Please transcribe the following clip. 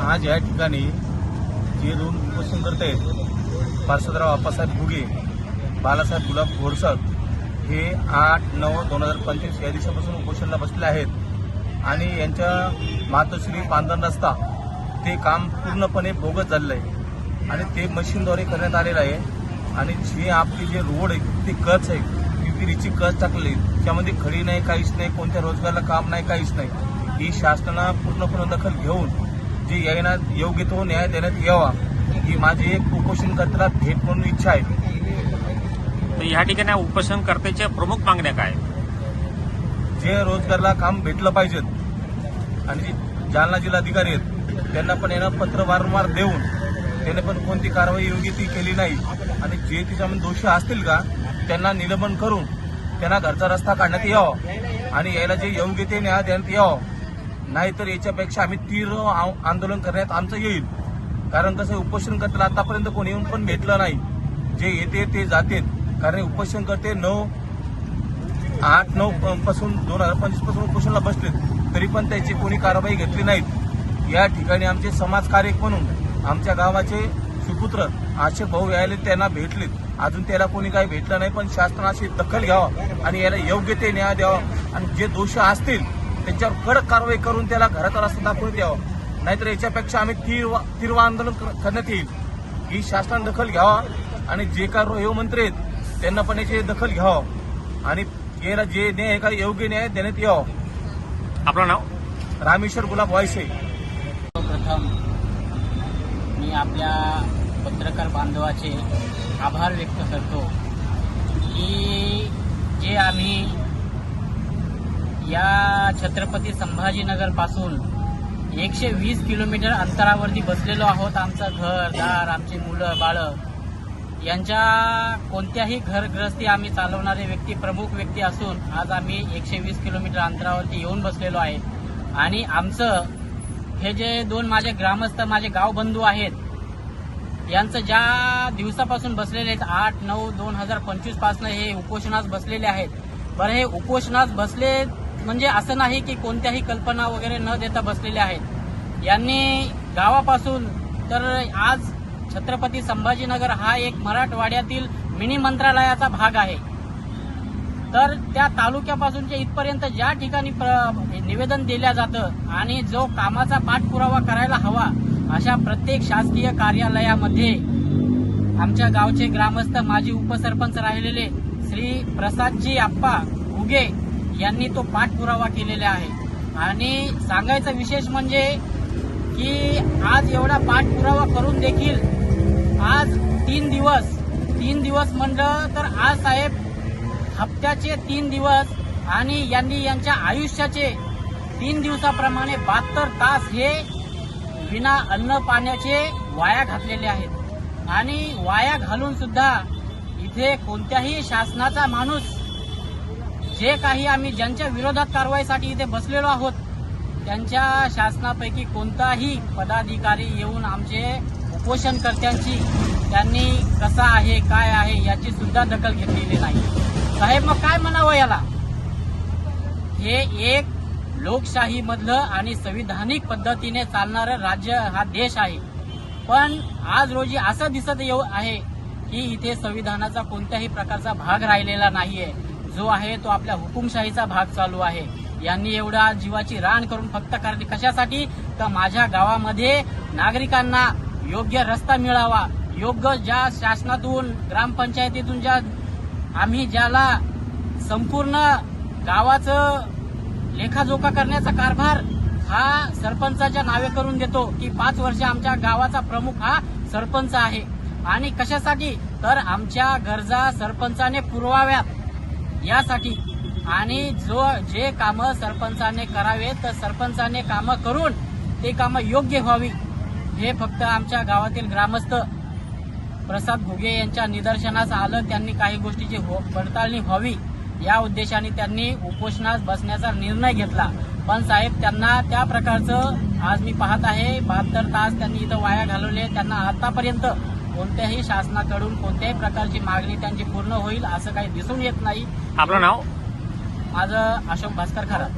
आज या ठिकाणी जे दोन उपोषण करत आहेत पार्षदराव आप्पासाहेब भुगे बालासाहेब गुलाब घोरसक हे आठ नऊ दोन हजार पंचवीस या दिवसापासून उपोषणला बसले आहेत. आणि यांच्या मातोश्री पांधन रस्ता ते काम पूर्णपणे बोगस झालेलं आहे. आणि ते मशीनद्वारे करण्यात आलेलं आहे. आणि जे आपली जे रोड आहे ते कच आहे. विहिरीची कच टाकलेली त्यामध्ये खडी नाही काहीच नाही कोणत्या रोजगाराला काम नाही काहीच नाही. ही शासनानं पूर्णपणे दखल घेऊन जे यायना योग्य तो न्याय देण्यात यावा ही माझी एक उपोषणकर्त्याला भेट म्हणून इच्छा आहे. तर या ठिकाणी उपोषणकर्त्याच्या प्रमुख मागण्या काय? जे रोजगारला काम भेटलं पाहिजेत आणि जे जालना जिल्हाधिकारी आहेत त्यांना पण यानं पत्र वारंवार देऊन त्याने पण कोणती कारवाई योग्य ती केली नाही. आणि जे तिच्यामध्ये दोषी असतील का त्यांना निलंबन करून त्यांना घरचा रस्ता काढण्यात यावा. आणि याला जे योग्य ते न्याय देण्यात यावं. नाहीतर याच्यापेक्षा आम्ही तीव्र आंदोलन करण्यात आमचं येईल. कारण कसं आहे, उपोषण करताना आतापर्यंत कोणी येऊन पण भेटलं नाही. जे येते ते जाते कारण उपोषण करते नऊ आठ नऊ पासून दोन हजार पंचवीसपासून उपोषणला बसलेत. तरी पण त्याची कोणी कारवाई घेतली नाहीत. या ठिकाणी आमचे समाजकार्यक म्हणून आमच्या गावाचे सुपुत्र आशे भाऊ यायले त्यांना भेटलेत. अजून त्याला कोणी काही भेटलं नाही पण शासनाची दखल घ्यावा आणि याला योग्य ते न्याय द्यावा. आणि जे दोषी असतील त्यांच्यावर कडक कारवाई करून त्याला घराचा रस्ता दाखवून द्यावा. नाहीतर याच्यापेक्षा आम्ही तीव्र तीव्र आंदोलन कर- करण्यात येईल. ही शासनाने दखल घ्यावा आणि जे काय रोह मंत्री आहेत त्यांना पण याची दखल घ्यावं. आणि याला जे न्याय का योग्य न्याय देण्यात यावं. आपलं नाव? रामेश्वर गुलाब वायसे. प्रथम मी आपल्या पत्रकार बांधवाचे आभार व्यक्त करतो की जे आम्ही या छत्रपती संभाजीनगरपासून एकशे वीस किलोमीटर अंतरावरती बसलेलो आहोत. आमचं घर दार आमची मुलं बाळं. यांच्या कोणत्याही घरग्रस्ती आम्ही चालवणारे व्यक्ती प्रमुख व्यक्ती असून आज आम्ही एकशे वीस किलोमीटर अंतरावरती येऊन बसलेलो आहे. आणि आमचं हे जे दोन माझे ग्रामस्थ माझे गावबंधू आहेत यांचं ज्या दिवसापासून बसलेले आहेत आठ नऊ दोन हजार पंचवीसपासून हे उपोषणास बसलेले आहेत. बरं हे उपोषणास बसले म्हणजे असं नाही की कोणत्याही कल्पना वगैरे न देता बसलेले आहेत. यांनी गावापासून तर आज छत्रपती संभाजीनगर हा एक मराठवाड्यातील मिनी मंत्रालयाचा भाग आहे. तर त्या तालुक्यापासूनच्या इथपर्यंत ज्या ठिकाणी प्र- निवेदन दिल्या जातं आणि जो कामाचा पाठपुरावा करायला हवा अशा प्रत्येक शासकीय कार्यालयामध्ये आमच्या गावचे ग्रामस्थ माजी उपसरपंच राहिलेले श्री प्रसादजी आप्पा उगे यांनी तो पाठपुरावा केलेला आहे. आणि सांगायचं विशेष म्हणजे की आज एवढा पाठपुरावा करून देखील आज तीन दिवस तीन दिवस म्हणलं तर आज साहेब हप्त्याचे तीन दिवस आणि यांनी यांच्या आयुष्याचे तीन दिवसाप्रमाणे बहात्तर तास हे विना अन्न पाण्याचे वाया घातलेले आहेत. आणि वाया घालून सुद्धा इथे कोणत्याही शासनाचा माणूस जे काही आम्ही ज्यांच्या विरोधात कारवाईसाठी इथे बसलेलो आहोत त्यांच्या शासनापैकी कोणताही पदाधिकारी येऊन आमचे उपोषणकर्त्यांची त्यांनी कसा आहे काय आहे याची सुद्धा दखल घेतलेली नाही. साहेब मग काय म्हणावं याला? हे एक लोकशाहीमधलं आणि संविधानिक पद्धतीने चालणारं राज्य हा देश आहे. पण आज रोजी असं दिसत येऊ आहे की इथे संविधानाचा कोणत्याही प्रकारचा भाग राहिलेला नाहीये. जो आहे तो आपल्या हुकुमशाहीचा भाग चालू आहे. यांनी एवढा जीवाची रान करून फक्त करणे कशासाठी? तर माझ्या गावामध्ये नागरिकांना योग्य रस्ता मिळावा. योग्य ज्या शासनातून ग्रामपंचायतीतून ज्या आम्ही ज्याला संपूर्ण गावाचं लेखाजोखा करण्याचा कारभार हा सरपंचाच्या नावे करून देतो की पाच वर्ष आमच्या गावाचा प्रमुख हा सरपंच आहे. आणि कशासाठी? तर आमच्या गरजा सरपंचाने पुरवाव्यात. यासाठी आणि जो जे कामं सरपंचाने करावे तर सरपंचाने कामं करून ते कामं योग्य व्हावी हे फक्त आमच्या गावातील ग्रामस्थ प्रसाद भुगे यांच्या निदर्शनास आलं. त्यांनी काही गोष्टीची हो- पडताळणी व्हावी या उद्देशाने त्यांनी उपोषणास बसण्याचा निर्णय घेतला. पण साहेब त्यांना त्या प्रकारचं आज मी पाहत आहे बहात्तर तास त्यांनी इथं वाया घालवले. त्यांना आतापर्यंत कोणत्याही शासनाकडून कोणत्याही प्रकारची मागणी त्यांची पूर्ण होईल असं काही दिसून येत नाही. आपलं नाव? माझं अशोक भास्कर खरात